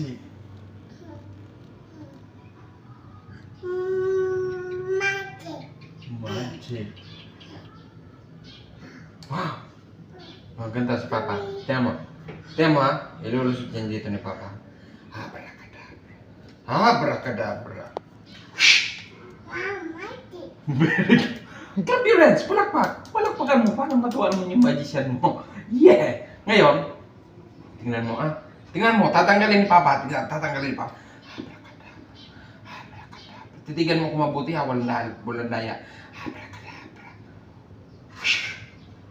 Magic. Magic. Magic. Wow! Maganda si Papa. Tingnan mo. Tingnan mo ha. Ilulusot yan dito ni Papa. Abracadabra. Abracadabra. Wow, magic. Very good. Clap your hands. Palakpak. Palakpakan mo. Paano matuwa mo yung magician mo? Yeah! Ngayon, tingnan mo ah. Tingnan mo. Tatanggalin ni Papa. Tingnan, tatanggalin ni Papa. Titigan mo kung mabuti ha. Walang. Walang daya. Abracadabra.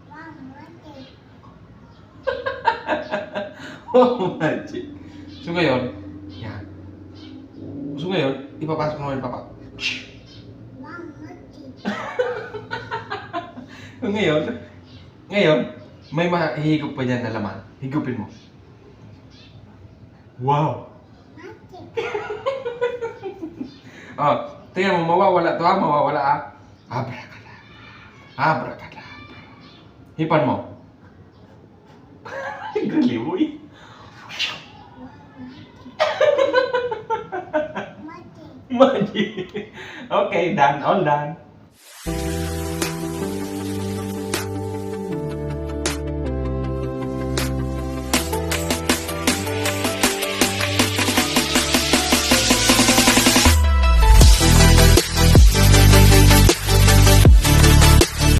Wow, magic. Oh, magic. So ngayon, yan. So ngayon, ipapasok mo ni Papa. Wow, magic. So ngayon, ngayon, may mahihigop pa dyan na laman. Higupin mo. Wow! Oh, tingnan mo, mawawala to ha, mawawala ha. Abracadabra. Abracadabra. Hipan mo. Gali mo eh. Magic. Magic. Okay, done. All done.